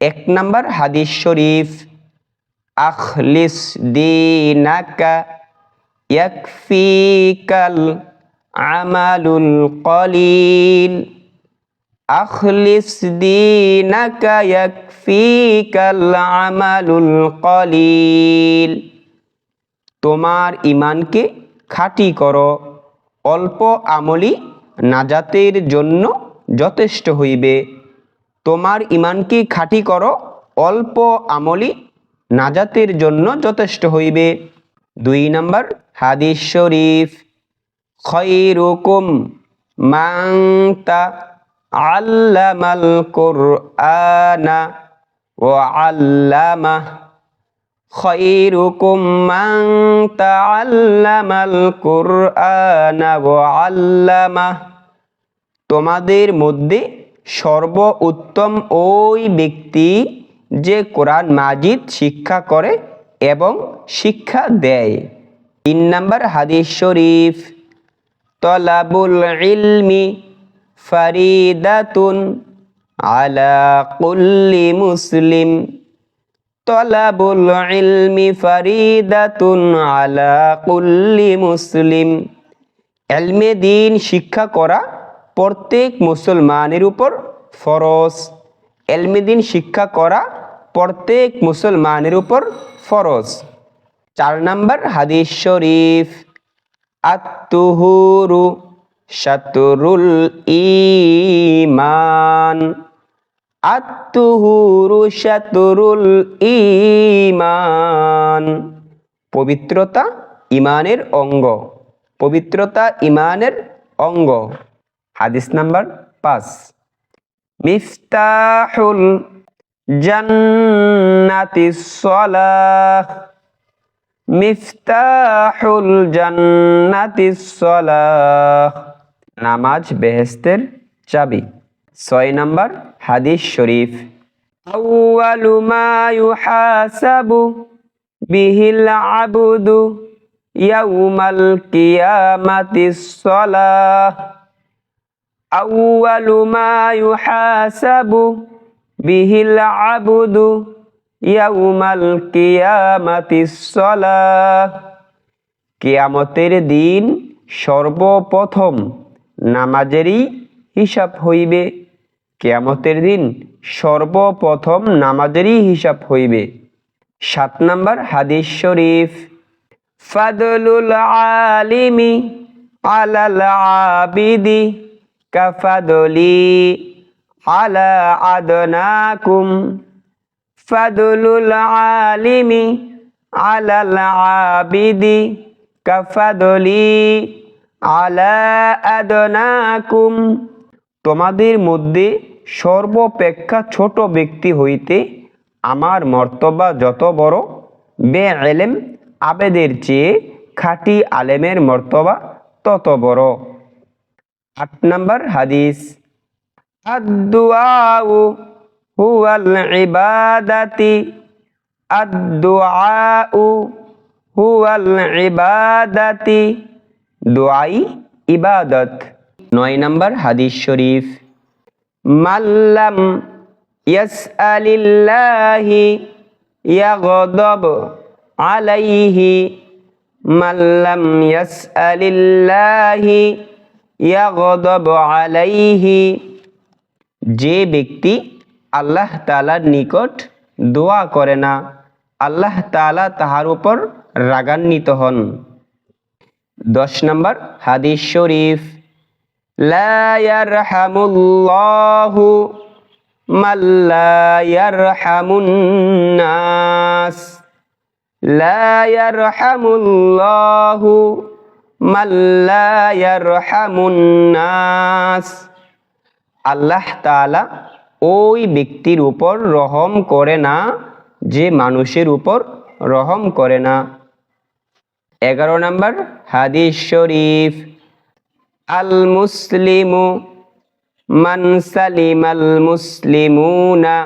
এক নাম্বার হাদিস শরীফ, আখলিস দিনাকা ইয়াকফিকাল আমালুল কলিল আখলিস দিনাকা ইয়াকফিকাল আমালুল কলিল তোমার ইমানকে খাঁটি করো, অল্প আমলি নাজাতের জন্য যথেষ্ট হইবে তোমার ইমানকে খাঁটি করো, অল্প আমলি নাজাতের জন্য যথেষ্ট হইবে। দুই নম্বর হাদিস শরীফ, খৈরুকুম মাংতা আল্লামাল কোরআনা ও আল্লামা খৈরুকুম মাংতা আল্লামাল কোরআনা ও আল্লামা তোমাদের মধ্যে সর্ব উত্তম ওই ব্যক্তি যে কোরআন মাজিদ শিক্ষা করে এবং শিক্ষা দেয়। তিন নম্বর হাদিস শরীফ, তলাবুল ইলমি ফারিদাতুন আলা কুল্লি মুসলিম। তলাবুল ইলমি ফারিদাতুন আলা কুল্লি মুসলিম। এলমে দিন শিক্ষা করা প্রত্যেক মুসলমানের উপর ফরজ। এলমে দিন শিক্ষা করা প্রত্যেক মুসলমানের উপর ফরজ। চার নম্বর হাদিস শরীফ, আত্তুহুরু শাতরুল ঈমান। আত্মহুরু শাতরুল ইমান পবিত্রতা ইমানের অঙ্গ। পবিত্রতা ইমানের অঙ্গ। হাদিস নাম্বার পাঁচ। মিফতাহুল জান্নাতি সলাহ। মিফতাহুল জান্নাতি সলাহ। নামাজ বেহেস্তের চাবি। ছয় নম্বর হাদিস শরীফ। আউয়ালু মা ইউহাসাবু বিহিল আবদু ইয়াউমাল কিয়ামাতিস সালাহ। আউয়ালু মা ইউহাসাবু বিহিল আবদু ইয়াউমাল কিয়ামাতিস সালাহ। কিয়ামতের দিন সর্বপ্রথম নামাজেরই হিসাব হইবে। কেয়ামতের দিন সর্বপ্রথম নামাজেরই হিসাব হইবে। সাত নম্বর হাদিস শরীফ, ফাদলুল আলিমি আলাল আবিদি। কাফাদলি আলা আদনাকুম ফাদলুল আলিমি আলাল আবিদি কাফাদলি আলা আদনাকুম তোমাদের মধ্যে সর্বপেক্ষা ছোট ব্যক্তি হইতে আমার মর্তবা যত বড় বে আলেম আবেদের চেয়ে খাঁটি আলেমের মর্তবা তত বড়। আট নম্বর হাদিস। আদুআউ হুয়াল ইবাদাতি। আদুআউ হুয়াল ইবাদাতি। দোয়াই ইবাদত। নয় নম্বর হাদিস শরীফ। মাল্লাম ইয়াসআলিল্লাহি ইয়াগদাব আলাইহি। মাল্লাম ইয়াসআলিল্লাহি ইয়াগদাব আলাইহি। যে ব্যক্তি আল্লাহ তাআলার নিকট দোয়া করে না, আল্লাহ তালা তাহার উপর রাগান্বিত হন। দশ নম্বর হাদিস শরীফ, লা ইয়ারহামুল্লাহু মান লা ইয়ারহামুন আল্লাহ তাআলা ওই ব্যক্তির উপর রহম করে না, যে মানুষের উপর রহম করে না। এগারো নম্বর হাদিস শরীফ, আল মুসলিমু মান সালিম আল মুসলিমুনা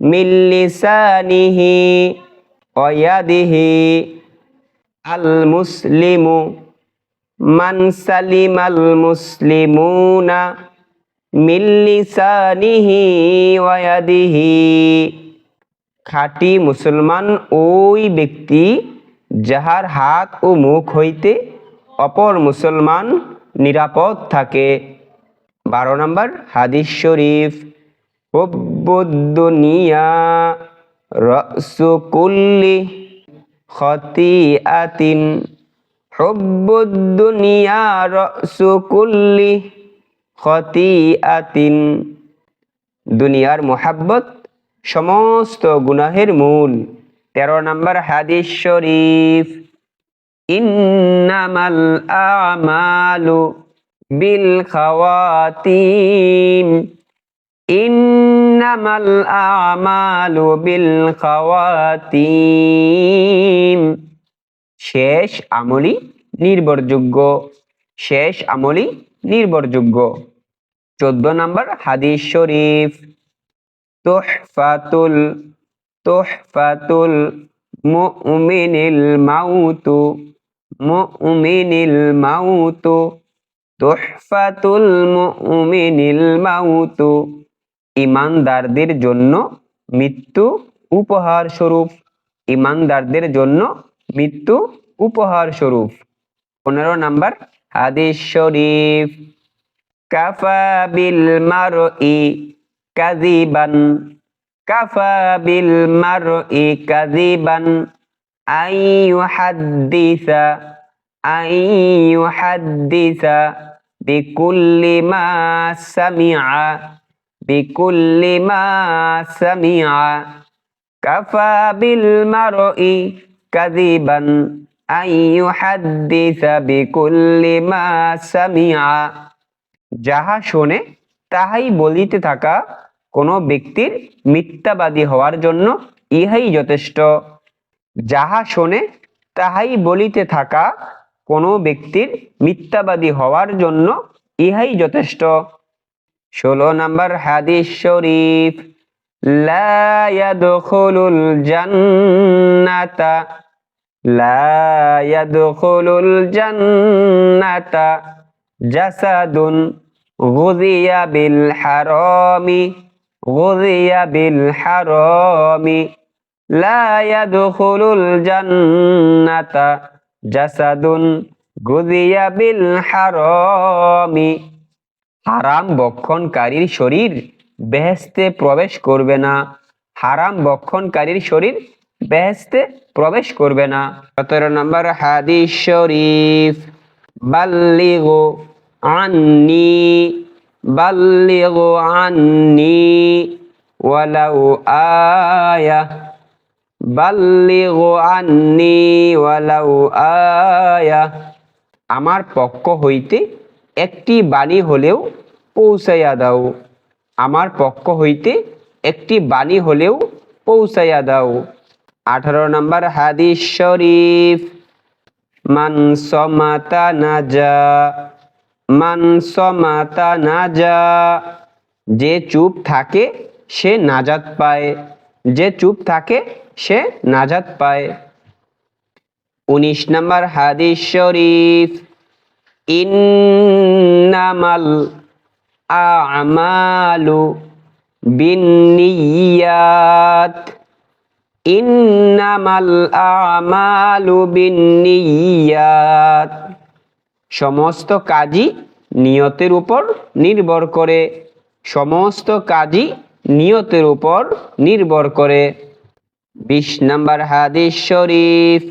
মিল্লিসানিহি অয়াদিহি আল মুসলিমু মান সালিম আল মুসলিমুনা মিল্লিসানিহি ওয়াদিহি খাঁটি মুসলমান ওই ব্যক্তি যাহার হাত ও মুখ হইতে অপর মুসলমান নিরাপদ থাকে। বারো নম্বর হাদিস শরীফ, হুব্বুদ্দুনিয়া রসু কুল্লি হুব্বুদ্দুনিয়া রসু কুল্লি খতিআতিন। দুনিয়ার মোহাব্বত সমস্ত গুনাহের মূল। তেরো নম্বর হাদিস শরীফ, ইন্নামাল আমালু বিল খাওয়াতিম। ইন্নামাল আমালু বিল খাওয়াতিম। শেষ আমলি নির্ভরযোগ্য। শেষ আমলি নির্ভরযোগ্য। চোদ্দ নম্বর হাদিস শরীফ। তুহফাতুল তুহফাতুল মুমিনিল মাউতু মুমিনিল মাউতু, তুহফাতুল মুমিনিল মাউতু। ইমানদারদের জন্য মৃত্যু উপহার স্বরূপ ইমানদারদের জন্য মৃত্যু উপহার স্বরূপ। পনেরো নাম্বার হাদিস শরীফ। কাফা বিল মারই কাজিবান কাফা বিল মারই কাযিবান। আই ইউহাদ্দিসা আই ইউহাদ্দিসা, বিকুল্লি মা সামিআ, বিকুল্লি মা সামিআ। কাফা বিল মারই কাযিবান আই ইউহাদ্দিসা বিকুল্লি মা সামিআ যাহা শোনে তাহাই বলিতে থাকা কোনো ব্যক্তির মিথ্যাবাদী হওয়ার জন্য ইহাই যথেষ্ট। যাহা শোনে তাহাই বলিতে থাকা কোনো ব্যক্তির মিথ্যাবাদী হওয়ার জন্য ইহাই যথেষ্ট। ষোলো নম্বর হাদিস শরীফ। লা ইয়াদখুলুল জান্নাতা জাসাদুন গুযিয়া বিল হারামি, গুযিয়া বিল হারামি, লা ইয়াদখুলুল জান্নাতা জাসাদুন গুযিয়া বিল হারামি। হারাম বক্ষণকারীর শরীর বেহেস্তে প্রবেশ করবে না। হারাম বক্ষণকারীর শরীর বেহেস্তে প্রবেশ করবে না। সতেরো নম্বর হাদিস শরীফ, বাল্লিগো আন্নি বাল্লিগো আন্নি, ওয়ালাউ আয়া, বাল্লিগো আন্নি, ওয়ালাউ আয়া। আমার পক্ষ হইতে একটি বাণী হলেও পৌঁছাইয়া দাও। আমার পক্ষ হইতে একটি বাণী হলেও পৌঁছাইয়া দাও। আঠারো নম্বর হাদিস শরীফ, মান সমাতা নাজা, মান সমাতা নাজা, যে চুপ থাকে সে নাজাত পায়, যে চুপ থাকে সে নাজাত পায়। উনিশ নম্বর হাদিস শরীফ, ইন্নামাল আমালু বিনিয়াত ইন্নামাল আমালু বিনিয়াত সমস্ত কাজই নিয়তের উপর নির্ভর করে। সমস্ত কাজই নিয়তের উপর নির্ভর করে। বিশ নাম্বার হাদিস শরীফ,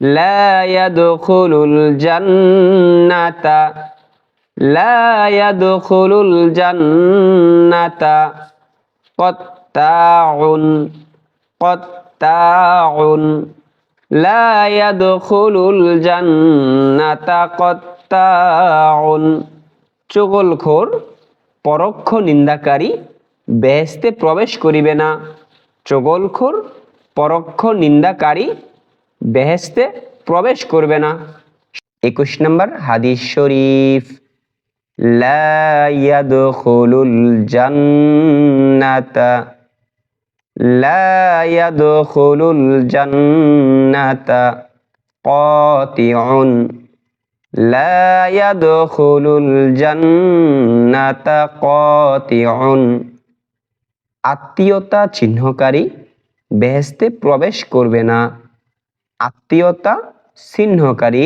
লা ইয়াদখুলুল জান্নাতা। لا يدخل الجنة قطاع قطاع لا يدخل الجنة قطاع চগলখোর পরোক্ষ নিন্দাকারী বেহেস্তে প্রবেশ করিবে না চগলখোর পরোক্ষ নিন্দাকারী বেহেস্তে প্রবেশ করবে না একুশ নম্বর হাদিস শরীফ লা ইয়াদখুলুল জান্নাতা লা ইয়াদখুলুল জান্নাতা قاطع لا يدخل الجنة قاطع আত্মীয়তা চিহ্নকারী বেহেস্তে প্রবেশ করবে না আত্মীয়তা চিহ্নকারী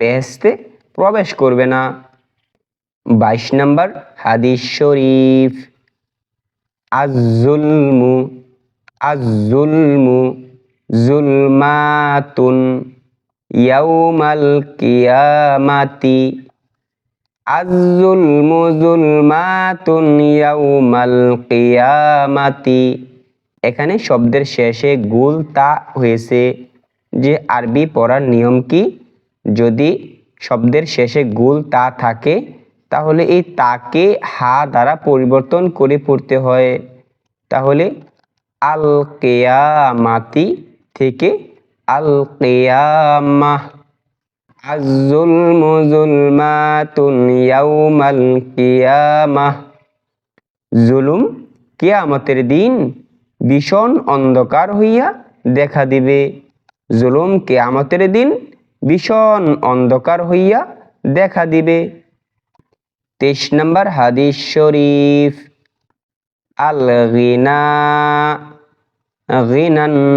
বেহেস্তে প্রবেশ করবে না বাইশ নম্বর, হাদিস শরীফ। আজুলমু আজুলমু জুলমাতুন ইয়াউমাল কিয়ামাতি। আজুলমু জুলমাতুন ইয়াউমাল কিয়ামাতি। এখানে শব্দের শেষে গুল, তা হয়েছে যে আরবি পড়ার নিয়ম কি? যদি শব্দের শেষে গুল, তা থাকে তাহলে এই তাকে হা দ্বারা পরিবর্তন করে পড়তে হয়। তাহলে আল কেয়ামাতি থেকে আল কেয়ামা আজুলমু জুলমাতুন ইয়াউমাল কিয়ামাহ জুলুম কিয়ামতের দিন ভীষণ অন্ধকার হইয়া দেখা দিবে। জুলুম কিয়ামতের দিন ভীষণ অন্ধকার হইয়া দেখা দিবে। তেইশ নম্বর হাদিস শরীফ আল গিনা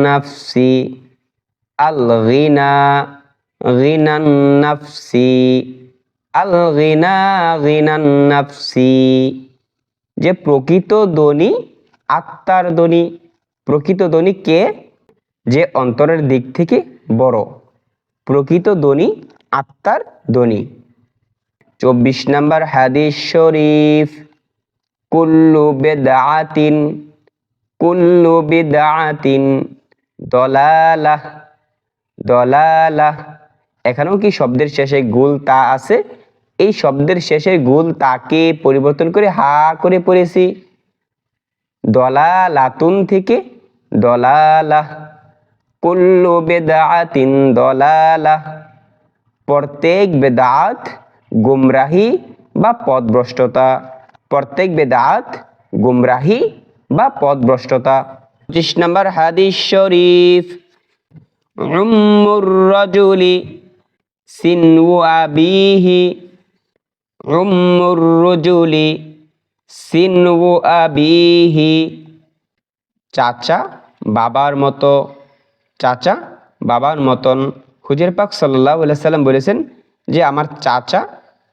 নাফসি আল গিনা নাফসি আল গিনা নাফসি যে প্রকৃত ধ্বনি আত্মার ধ্বনি প্রকৃত ধ্বনি কে? যে অন্তরের দিক থেকে বড়। প্রকৃত ধ্বনি আত্মার ধ্বনি চব্বিশ নম্বর হাদিস শরীফ, কুল্লু বেদাতিন কুল্লু বেদাতিন দলালাহ দলালাহ। এখানেও কি শব্দের শেষে গুল তা আছে? এই শব্দের শেষে গুল তাকে পরিবর্তন করে হা করে পড়েছি। দলালাতুন থেকে দলালাহ, কুল্লু বেদাতিন দলালাহ। প্রত্যেক বেদাত গুমরাহি বা পথভ্রষ্টতা প্রত্যেক বেদাত গুমরাহি বা পথভ্রষ্টতা পঁচিশ নম্বর হাদিস শরীফ রজুলি সিনু আবিহি রজুলি সিনু আবিহি। চাচা বাবার মতো, চাচা বাবার মতন। হুজুর পাক সাল্লাহ সাল্লাম বলেছেন যে, আমার চাচা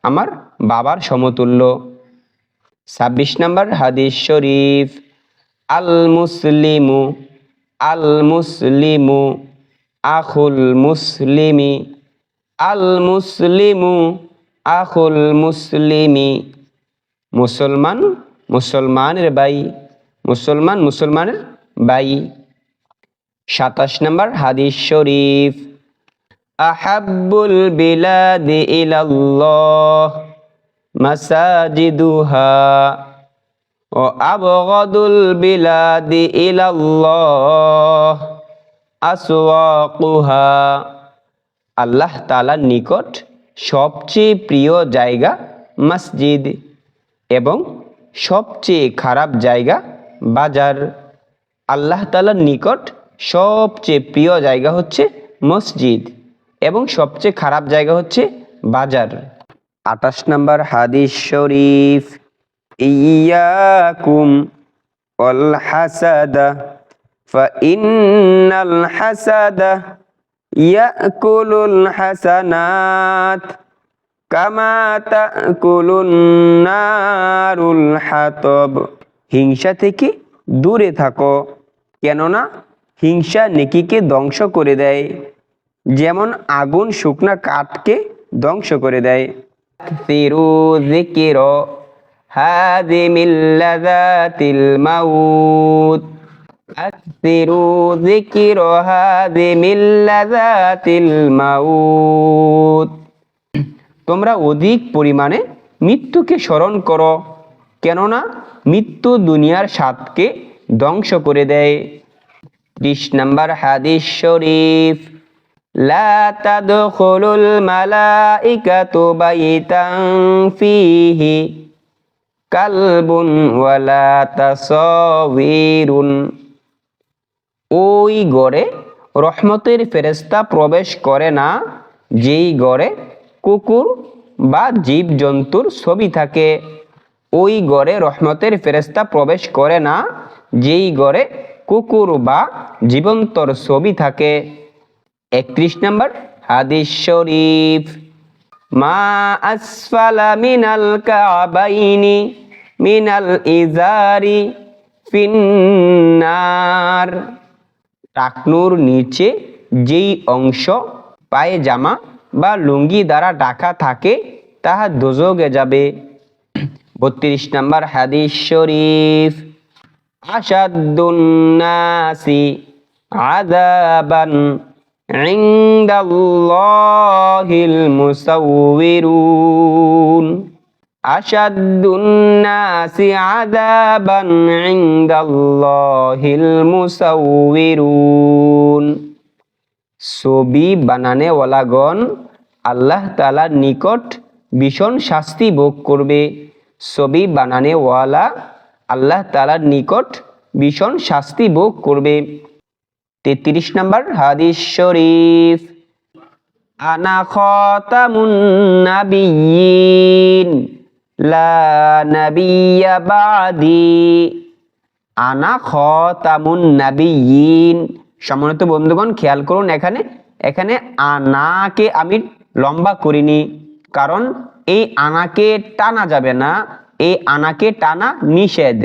আমার বাবার সমতুল্য। ছাব্বিশ নম্বর হাদিস শরীফ আল মুসলিমু আল মুসলিমু আখুল মুসলিমি আল মুসলিমু আখুল মুসলিমি। মুসলমান মুসলমানের বাই, মুসলমান মুসলমানের বাই। সাতাশ নম্বর হাদিস শরীফ আহাব্বুল বিলাদি ইলাল্লাহ মাসাজিদুহা ও আবগদুল বিলাদি ইলাল্লাহ আসওয়াকুহা। আল্লাহ তাআলার নিকট সবচেয়ে প্রিয় জায়গা মসজিদ এবং সবচেয়ে খারাপ জায়গা বাজার। আল্লাহ তাআলার নিকট সবচেয়ে প্রিয় জায়গা হচ্ছে মসজিদ। এবং সবচেয়ে খারাপ জায়গা হচ্ছে বাজার। আঠাশ নম্বর হাদিস শরীফ ইয়াকুম অল হাসাদা, ফাইন্নাল হাসাদা ইয়াকুলুল হাসানাত, কামা তাকুলুন নারুল হাতব। হিংসা থেকে দূরে থাকো, কেননা হিংসা নেকিকে ধ্বংস করে দেয়। যেমন আগুন শুকনা কাঠকে ধ্বংস করে দেয়। তোমরা অধিক পরিমাণে মৃত্যুকে স্মরণ করো, কেননা মৃত্যু দুনিয়ার স্বাদকে ধ্বংস করে দেয়। ত্রিশ নম্বর হাদিস শরীফ। লা তাদখুলুল মালাইকাতু বাইতান ফিহি কালবুন ওয়ালা তাসাওয়িরুন। ওই গড়ে রহমতের ফেরেস্তা প্রবেশ করে না, যেই গড়ে কুকুর বা জীব জন্তুর ছবি থাকে। ওই ঘরে রহমতের ফেরেস্তা প্রবেশ করে না, যেই ঘরে কুকুর বা জীবন্তর ছবি থাকে। একত্রিশ নম্বর হাদিস শরীফ। মা আসফালা মিনাল কাবাইনি মিনাল ইজারি ফিন্নার। টাকনুর নিচে যেই অংশ পায়ে জামা বা লুঙ্গি দ্বারা ঢাকা থাকে, তাহা দোজগে যাবে। বত্রিশ নম্বর হাদিস শরীফ। আসাদুন্নাসি আদাবান عند الله المسورون أشد الناس عذابا عند الله المسورون ছবি বানানেওয়ালাগণ আল্লাহ তালার নিকট ভীষণ শাস্তি ভোগ করবে ছবি বানানেওয়ালা আল্লাহ তালার নিকট ভীষণ শাস্তি ভোগ করবে তেত্রিশ নম্বর হাদিস শরীফ। আনা খতামুন নাবিয়িন লা নাবিয়্যা বাদি। আনা খতামুন নাবিয়িন সম্মানিত বন্ধুগণ, খেয়াল করুন এখানে এখানে আনাকে আমি লম্বা করিনি, কারণ এই আনাকে টানা যাবে না, এই আনাকে টানা নিষেধ।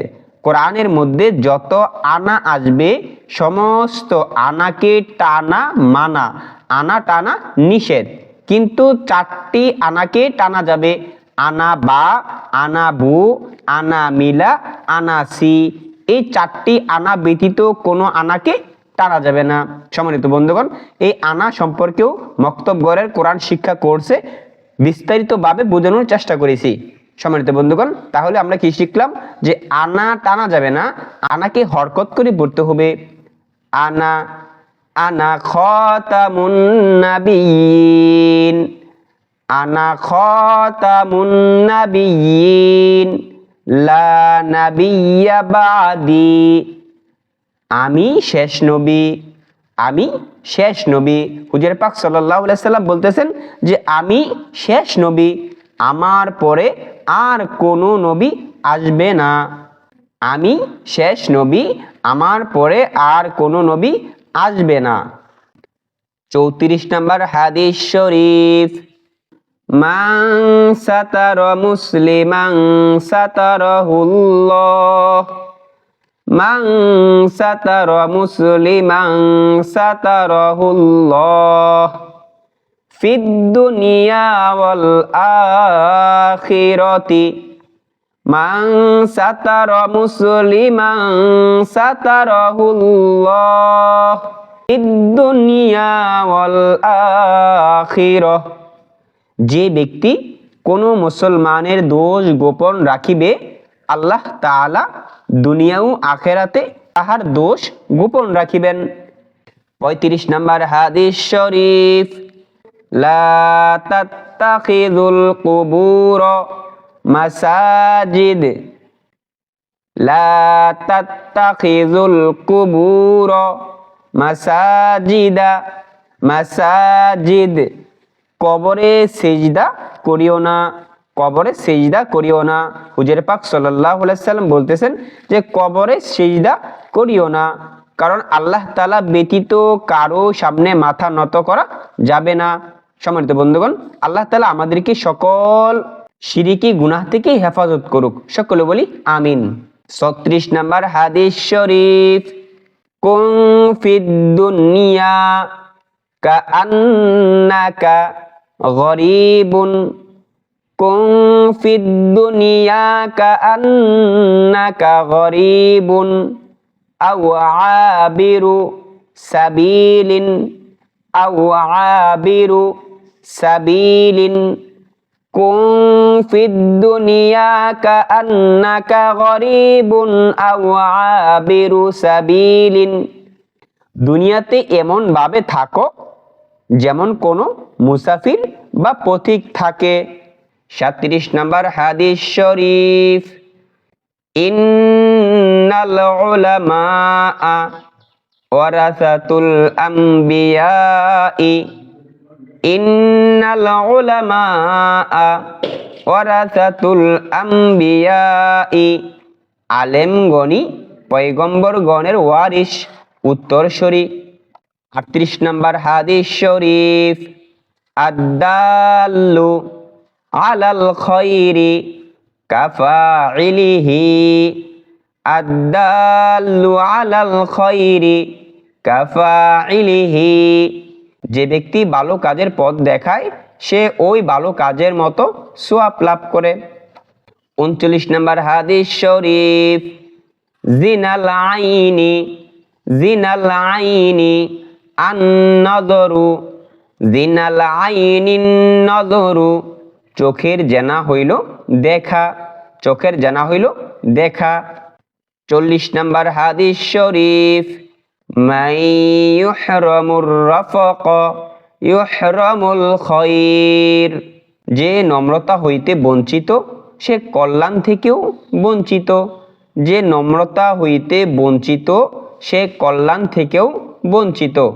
কোরআনের মধ্যে যত আনা আসবে, সমস্ত আনাকে টানা মানা, আনা টানা নিষেধ। কিন্তু চারটি আনাকে টানা যাবে, আনা বা, আনা বু, আনা মিলা, আনা সি। এই চারটি আনা ব্যতীত কোনো আনাকে টানা যাবে না। সম্মানিত বন্ধুগণ, এই আনা সম্পর্কেও মক্তবগড়ের কোরআন শিক্ষা কোর্সে বিস্তারিতভাবে বোঝানোর চেষ্টা করেছি। সম্মানিত বন্ধুগণ, তাহলে আমরা কি শিখলাম? যে আনা টানা যাবে না, আনাকে হরকত করে পড়তে হবে। আনা আনা খতামুন আনা খতামুন লা নাবিয়্যা বাদি। আমি শেষ নবী, আমি শেষ নবী। হুজুর পাক সাল্লাহ সাল্লাম বলতেছেন যে আমি শেষ নবী, আমার পরে আর কোনো নবী আসবে না। আমি শেষ নবী, আমার পরে আর কোনো নবী আসবে না। চৌত্রিশ নম্বর হাদিস শরীফ মাং সাতার মুসলিমাং সাতারহুল্লাহ মাং সাতার মুসলিমাং সাতারহুল্লাহ ফিদ দুনিয়া ওয়াল আখিরাতি। সাতার মুসলিমাং সাতারহুল্লাহ ফিদ দুনিয়া ওয়াল যে ব্যক্তি কোনো মুসলমানের দোষ গোপন রাখিবে, আল্লাহ তাআলা দুনিয়াও আখেরাতে তাহার দোষ গোপন রাখিবেন। পঁয়ত্রিশ নম্বর হাদিস শরীফ। লা তাত্তাখিযুল কুবুর মাসাজিদ। লা তাত্তাখিযুল কুবুর মাসাজিদা। মাসাজিদ। কবরে সেজদা করিও না, কবরে সেজদা করিও না। হুজুর পাক সাল্লাহ সাল্লাম বলতেছেন যে কবরে সেজদা করিও না, কারণ আল্লাহ তালা ব্যতীত কারও সামনে মাথা নত করা যাবে না। সম্মানিত বন্ধুগণ, আল্লাহ তালা আমাদেরকে সকল সিরিকি গুনাহ থেকে হেফাজত করুক। সকলে বলি, আমিন। ছত্রিশ নাম্বার হাদিস শরীফ কুং ফিদ দুনিয়া কাআন্নাকা গরিবুন। কুং ফিদ দুনিয়া কাআন্নাকা গরিবুন। আও আবিরু সাবিলিন, আও আবিরু সাবিলিন। কুং ফিদ দুনিয়া কাআন্নাকা গরিবুন আও আবিরু সাবিলিন। দুনিয়াতে এমন ভাবে থাকো যেমন কোনো মুসাফির বা পথিক থাকে। সাতত্রিশ নম্বর হাদিস শরীফ। ইন্নাল উলামা ওয়ারাসাতুল আম্বিয়াই। ইন্নাল উলামা ওয়ারাসাতুল আম্বিয়াই। আলেমগণি পয়গম্বরগণের ওয়ারিস উত্তরসূরি। আটত্রিশ নম্বর হাদিস শরীফ, আদাল্লু আলাল খৈরি কাফাইলিহি আদাল্লু আলাল খৈরি কাফাইলিহি যে ব্যক্তি ভালো কাজের পথ দেখায়, সে ওই ভালো কাজের মতো সোয়াব লাভ করে। উনচল্লিশ নম্বর হাদিস শরীফ, জিনাল আইনি জিনাল আইনি আন্নদরু, জিনাল আইনি নদরু, চোখের জানা হইল দেখা, চোখের জানা হইল দেখা। চল্লিশ নম্বর হাদিস শরীফ মাই يحرم الرفق يحرم الخير যে নম্রতা হইতে বঞ্চিত, সে কল্যাণ থেকেও বঞ্চিত। যে নম্রতা হইতে বঞ্চিত, সে কল্যাণ থেকেও বঞ্চিত।